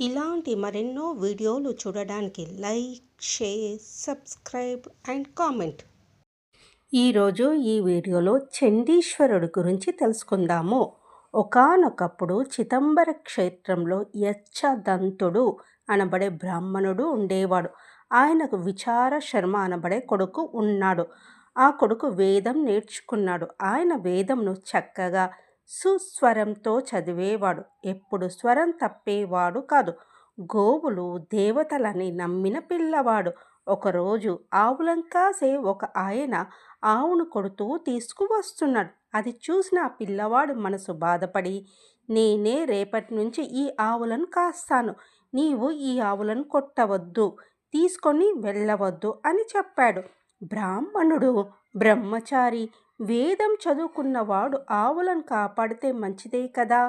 ఇలాంటి మరెన్నో వీడియోలు చూడడానికి like share subscribe and comment. ఈరోజు ఈ వీడియోలో చండీశ్వరుడు గురించి తెలుసుకుందాము. ఒకానొకప్పుడు చిదంబర క్షేత్రంలో యచ్చదంతుడు అనబడే బ్రాహ్మణుడు ఉండేవాడు. ఆయనకు విచార శర్మ అనబడే కొడుకు ఉన్నాడు. ఆ కొడుకు వేదం నేర్చుకున్నాడు. ఆయన వేదంను చక్కగా సుస్వరంతో చదివేవాడు. ఎప్పుడు స్వరం తప్పేవాడు కాదు. గోవులు దేవతలని నమ్మిన పిల్లవాడు. ఒకరోజు ఆవులం కాసే ఒక ఆయన ఆవును కొడుతూ తీసుకువస్తున్నాడు. అది చూసిన ఆ పిల్లవాడు మనసు బాధపడి నేనే రేపటి నుంచి ఈ ఆవులను కాస్తాను. నీవు ఈ ఆవులను కొట్టవద్దు. తీసుకొని వెళ్ళవద్దు అని చెప్పాడు. బ్రాహ్మణుడు బ్రహ్మచారి వేదం చదువుకున్నవాడు ఆవులను కాపాడితే మంచిదే కదా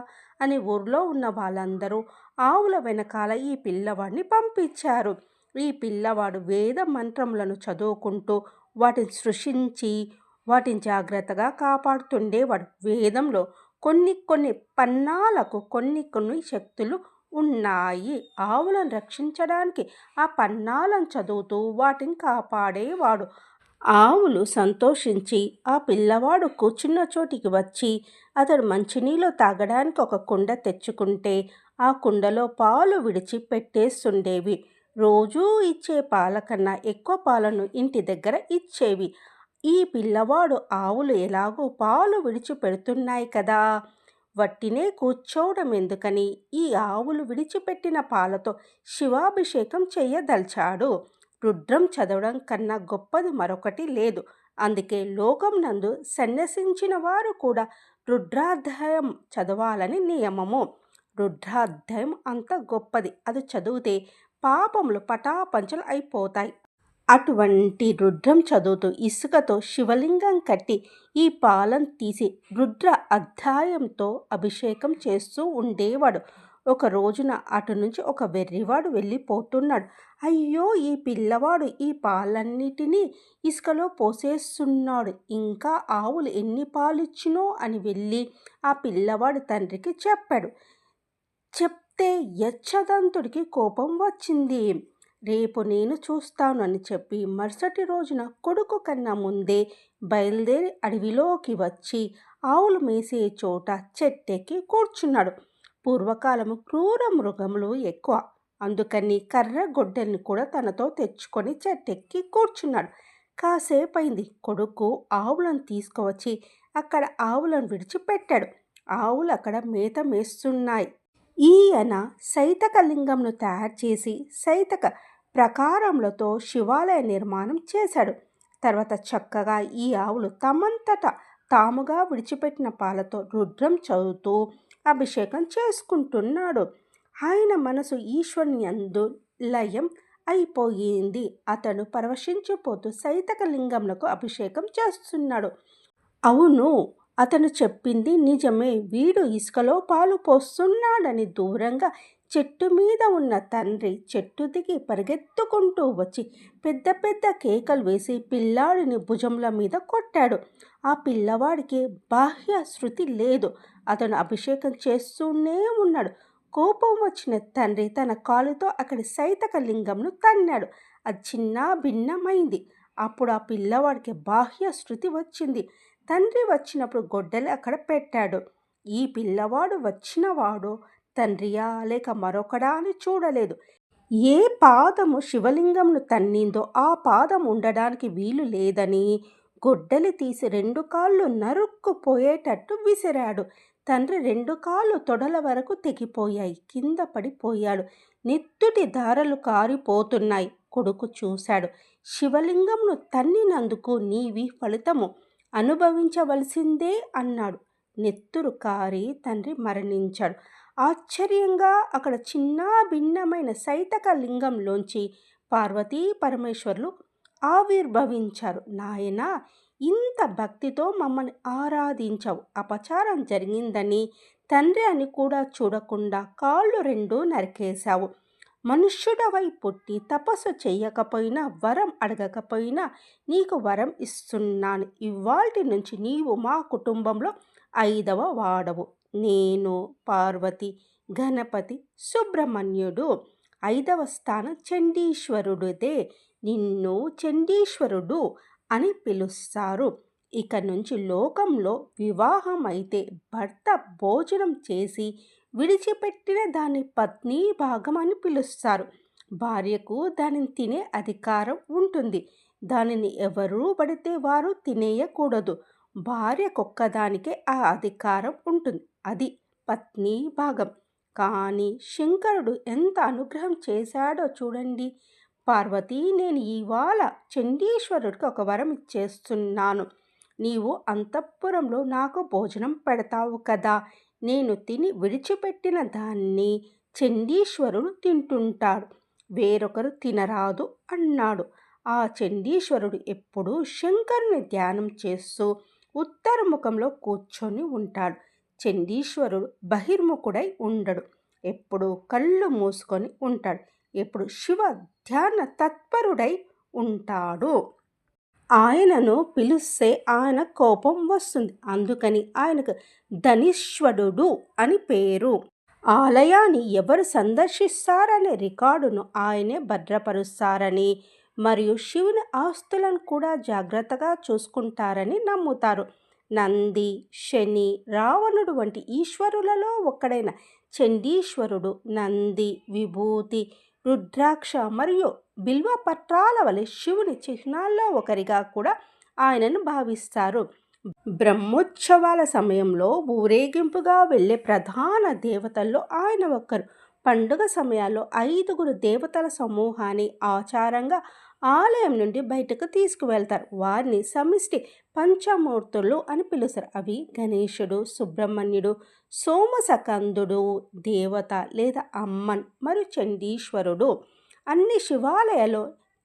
అని ఊర్లో ఉన్న వాళ్ళందరూ ఆవుల వెనకాల ఈ పిల్లవాడిని పంపించారు. ఈ పిల్లవాడు వేద మంత్రములను చదువుకుంటూ వాటిని సృష్టించి వాటిని జాగ్రత్తగా కాపాడుతుండేవాడు వేదంలో కొన్ని కొన్ని పన్నాలకు కొన్ని కొన్ని శక్తులు ఉన్నాయి. ఆవులను రక్షించడానికి ఆ పన్నాలను చదువుతూ వాటిని కాపాడేవాడు. ఆవులు సంతోషించి ఆ పిల్లవాడు కూర్చున్న చోటికి వచ్చి అతడు మంచినీళ్ళు తాగడానికి ఒక కుండ తెచ్చుకుంటే ఆ కుండలో పాలు విడిచి పెట్టేస్తుండేవి. రోజూ ఇచ్చే పాల కన్నా ఎక్కువ పాలను ఇంటి దగ్గర ఇచ్చేవి. ఈ పిల్లవాడు ఆవులు ఎలాగో పాలు విడిచి పెడుతున్నాయి కదా! వట్టినే కూర్చోవడం ఎందుకని? ఈ ఆవులు విడిచిపెట్టిన పాలతో శివాభిషేకం చేయదలిచాడు. రుద్రం చదవడం కన్నా గొప్పది మరొకటి లేదు. అందుకే లోకం నందు సన్యసించిన వారు కూడా రుద్రాధ్యాయం చదవాలని నియమము. రుద్రాధ్యాయం అంత గొప్పది. అది చదివితే పాపములు పటాపంచలు అయిపోతాయి. అటువంటి రుద్రం చదువుతూ ఇసుకతో శివలింగం కట్టి ఈ పాలం తీసి రుద్ర అధ్యాయంతో అభిషేకం చేస్తూ ఉండేవాడు. ఒక రోజున అటు నుంచి ఒక వెర్రివాడు వెళ్ళిపోతున్నాడు. అయ్యో ఈ పిల్లవాడు ఈ పాలన్నిటినీ ఇసుకలో పోసేస్తున్నాడు. ఇంకా ఆవులు ఎన్ని పాలిచ్చినో అని వెళ్ళి ఆ పిల్లవాడు తండ్రికి చెప్పాడు. చెప్తే యచ్చదంతుడికి కోపం వచ్చింది. రేపు నేను చూస్తాను అని చెప్పి మరుసటి రోజున కొడుకు కన్నా ముందే బయలుదేరి అడవిలోకి వచ్చి ఆవులు మేసే చోట చెట్టెక్కి కూర్చున్నాడు. పూర్వకాలము క్రూర మృగములు ఎక్కువ. అందుకని కర్ర గొడ్డల్ని కూడా తనతో తెచ్చుకొని చెట్టెక్కి కూర్చున్నాడు. కాసేపైంది కొడుకు ఆవులను తీసుకువచ్చి అక్కడ ఆవులను విడిచిపెట్టాడు. ఆవులు అక్కడ మేత మేస్తున్నాయి. ఈయన సైతక లింగంను తయారు చేసి సైతక ప్రకారములతో శివాలయ నిర్మాణం చేశాడు. తర్వాత చక్కగా ఈ ఆవులు తమంతట తాముగా విడిచిపెట్టిన పాలతో రుద్రం చదువుతూ అభిషేకం చేసుకుంటున్నాడు. ఆయన మనసు ఈశ్వరుని అందు లయం అయిపోయింది. అతడు పరవశించిపోతూ సైతక అభిషేకం చేస్తున్నాడు. అవును అతను చెప్పింది నిజమే. వీడు ఇసుకలో పాలు పోస్తున్నాడని దూరంగా చెట్టు మీద ఉన్న తండ్రి చెట్టు దిగి పరిగెత్తుకుంటూ వచ్చి పెద్ద పెద్ద కేకలు వేసి పిల్లాడిని భుజంల మీద కొట్టాడు. ఆ పిల్లవాడికి బాహ్య శృతి లేదు. అతను అభిషేకం చేస్తూనే ఉన్నాడు. కోపం వచ్చిన తండ్రి తన కాలుతో అక్కడి సైతక లింగంను తన్నాడు. అది చిన్న భిన్నమైంది. అప్పుడు ఆ పిల్లవాడికి బాహ్య శృతి వచ్చింది. తండ్రి వచ్చినప్పుడు గొడ్డలి అక్కడ పెట్టాడు. ఈ పిల్లవాడు వచ్చినవాడు తండ్రియా? లేక మరొకడా అని చూడలేదు. ఏ పాదము శివలింగంను తన్నిందో ఆ పాదం ఉండడానికి వీలు లేదని గొడ్డలి తీసి రెండు కాళ్ళు నరుక్కుపోయేటట్టు విసిరాడు. తండ్రి రెండు కాళ్ళు తొడల వరకు తెగిపోయాయి. కింద పడిపోయాడు. నెత్తుటి దారలు కారిపోతున్నాయి. కొడుకు చూశాడు. శివలింగంను తన్నినందుకు నీవి ఫలితము అనుభవించవలసిందే అన్నాడు. నెత్తురు కారి తండ్రి మరణించాడు. ఆశ్చర్యంగా అక్కడ చిన్న భిన్నమైన సైతక లింగంలోంచి పార్వతీ పరమేశ్వర్లు ఆవిర్భవించారు. నాయన ఇంత భక్తితో మమ్మల్ని ఆరాధించవు. అపచారం జరిగిందని తండ్రి అని కూడా చూడకుండా కాళ్ళు రెండు నరికేశావు. మనుష్యుడవై పుట్టి తపస్సు చేయకపోయినా వరం అడగకపోయినా నీకు వరం ఇస్తున్నాను. ఇవాల్టి నుంచి నీవు మా కుటుంబంలో ఐదవ వాడవు. నేను పార్వతి గణపతి సుబ్రహ్మణ్యుడు. ఐదవ స్థానం చండీశ్వరుడిదే. నిన్ను చండీశ్వరుడు అని పిలుస్తారు. ఇక నుంచి లోకంలో వివాహం అయితే భర్త భోజనం చేసి విడిచిపెట్టిన దాన్ని పత్ని భాగం అని పిలుస్తారు. భార్యకు దానిని తినే అధికారం ఉంటుంది. దానిని ఎవరూ పడితే వారు తినేయకూడదు. భార్యకొక్కదానికే ఆ అధికారం ఉంటుంది. అది పత్ని భాగం. కానీ శంకరుడు ఎంత అనుగ్రహం చేశాడో చూడండి. పార్వతి నేను ఇవాళ చండీశ్వరుడికి ఒక వరం ఇచ్చేస్తున్నాను. నీవు అంతఃపురంలో నాకు భోజనం పెడతావు కదా. నేను తిని విడిచిపెట్టిన దాన్ని చండీశ్వరుడు తింటుంటాడు. వేరొకరు తినరాదు అన్నాడు. ఆ చండీశ్వరుడు ఎప్పుడూ శంకరుని ధ్యానం చేస్తూ ఉత్తర ముఖంలో కూర్చొని ఉంటాడు. చండీశ్వరుడు బహిర్ముఖుడై ఉండడు. ఎప్పుడు కళ్ళు మూసుకొని ఉంటాడు. ఎప్పుడు శివ ధ్యాన తత్పరుడై ఉంటాడు. ఆయనను పిలిస్తే ఆయన కోపం వస్తుంది. అందుకని ఆయనకు ధనీశ్వరుడు అని పేరు. ఆలయాన్ని ఎవరు సందర్శిస్తారనే రికార్డును ఆయనే భద్రపరుస్తారని మరియు శివుని ఆస్తులను కూడా జాగ్రత్తగా చూసుకుంటారని నమ్ముతారు. నంది శని రావణుడు వంటి ఈశ్వరులలో ఒక్కడైన చండీశ్వరుడు నంది విభూతి రుద్రాక్ష మరియు బిల్వ పత్రాల వలె శివుని చిహ్నాల్లో ఒకరిగా కూడా ఆయనను భావిస్తారు. బ్రహ్మోత్సవాల సమయంలో ఊరేగింపుగా వెళ్ళే ప్రధాన దేవతల్లో ఆయన ఒకరు పండుగ సమయాల్లో ఐదుగురు దేవతల సమూహాన్ని ఆచారంగా ఆలయం నుండి బయటకు తీసుకువెళ్తారు. వారిని సమిష్టి పంచమూర్తులు అని పిలుస్తారు. అవి గణేశుడు సుబ్రహ్మణ్యుడు సోమసకందుడు దేవత లేదా అమ్మన్ మరియు చండీశ్వరుడు. అన్ని శివాలయాల్లో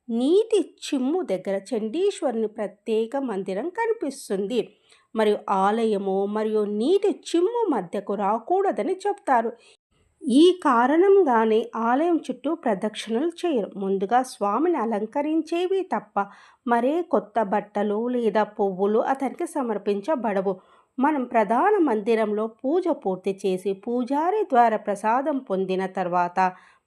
నీటి చిమ్ము దగ్గర చండీశ్వరుని ప్రత్యేక మందిరం కనిపిస్తుంది. మరియు ఆలయము మరియు నీటి చిమ్ము మధ్యకు రాకూడదని చెప్తారు. ఈ కారణంగానే ఆలయం చుట్టూ ప్రదక్షిణలు చేయరు. ముందుగా స్వామిని అలంకరించేవి తప్ప మరే కొత్త బట్టలు లేదా పువ్వులు అతనికి సమర్పించబడవు. మనం ప్రధాన మందిరంలో పూజ పూర్తి చేసి పూజారి ద్వారా ప్రసాదం పొందిన తర్వాత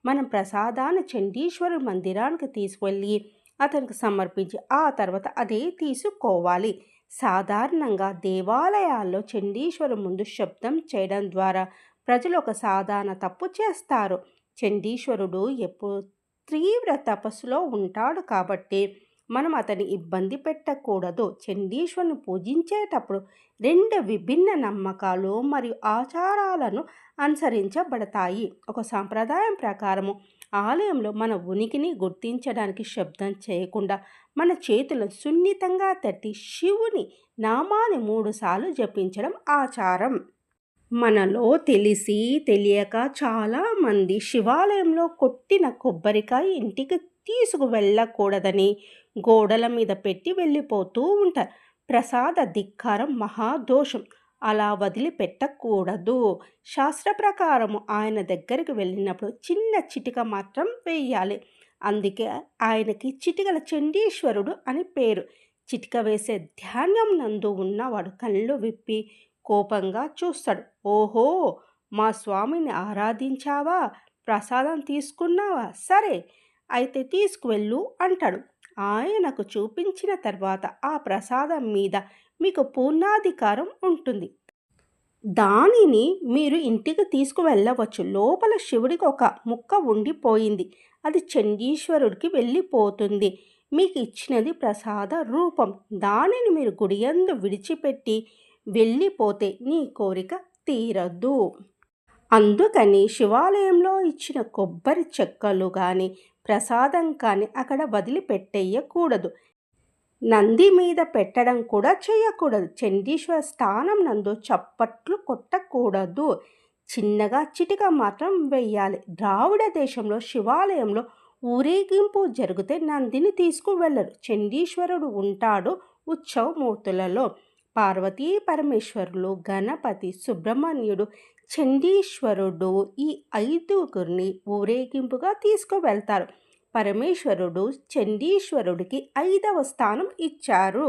మనం ప్రసాదాన్ని చండీశ్వరు మందిరానికి తీసుకువెళ్ళి అతనికి సమర్పించి ఆ తర్వాత అదే తీసుకోవాలి. సాధారణంగా దేవాలయాల్లో చండీశ్వరు ముందు శబ్దం చేయడం ద్వారా ప్రజలు ఒక సాధారణ తప్పు చేస్తారు. చండీశ్వరుడు ఎప్పుడు తీవ్ర తపస్సులో ఉంటాడు కాబట్టి మనం అతని ఇబ్బంది పెట్టకూడదు. చండీశ్వరుని పూజించేటప్పుడు రెండు విభిన్న నమ్మకాలు మరియు ఆచారాలను అనుసరించబడతాయి. ఒక సాంప్రదాయం ప్రకారము ఆలయంలో మన ఉనికిని గుర్తించడానికి శబ్దం చేయకుండా మన చేతులను సున్నితంగా తట్టి శివుని నామాన్ని మూడుసార్లు జపించడం ఆచారం. మనలో తెలిసి తెలియక చాలామంది శివాలయంలో కొట్టిన కొబ్బరికాయ ఇంటికి తీసుకు వెళ్ళకూడదని గోడల మీద పెట్టి వెళ్ళిపోతూ ఉంటారు. ప్రసాద ధిక్కారం మహాదోషం. అలా వదిలిపెట్టకూడదు. శాస్త్ర ప్రకారము ఆయన దగ్గరికి వెళ్ళినప్పుడు చిన్న చిటిక మాత్రం వేయాలి. అందుకే ఆయనకి చిటికల చండీశ్వరుడు అని పేరు. చిటిక వేసే ధ్యానం నందు ఉన్నవాడు కళ్ళు విప్పి కోపంగా చూస్తాడు. ఓహో మా స్వామిని ఆరాధించావా? ప్రసాదం తీసుకున్నావా? సరే అయితే తీసుకువెళ్ళు అంటాడు. ఆయనకు చూపించిన తర్వాత ఆ ప్రసాదం మీద మీకు పూర్ణాధికారం ఉంటుంది. దానిని మీరు ఇంటికి తీసుకువెళ్ళవచ్చు. లోపల శివుడికి ఒక ముక్క ఉండిపోయింది. అది చండీశ్వరుడికి వెళ్ళిపోతుంది. మీకు ఇచ్చినది ప్రసాద రూపం. దానిని మీరు గుడియందు విడిచిపెట్టి వెళ్ళిపోతే నీ కోరిక తీరద్దు. అందుకని శివాలయంలో ఇచ్చిన కొబ్బరి చెక్కలు కానీ ప్రసాదం కానీ అక్కడ వదిలిపెట్టేయకూడదు. నంది మీద పెట్టడం కూడా చేయకూడదు. చండీశ్వర స్థానం నందు చప్పట్లు కొట్టకూడదు. చిన్నగా చిటిక మాత్రం వెయ్యాలి. ద్రావిడ దేశంలో శివాలయంలో ఊరేగింపు జరిగితే నందిని తీసుకువెళ్ళరు. చండీశ్వరుడు ఉంటాడు ఉత్సవమూర్తులలో. పార్వతీ పరమేశ్వరులు గణపతి సుబ్రహ్మణ్యుడు చండీశ్వరుడు ఈ ఐదుగురిని ఊరేగింపుగా తీసుకువెళ్తారు. పరమేశ్వరుడు చండీశ్వరుడికి ఐదవ స్థానం ఇచ్చారు.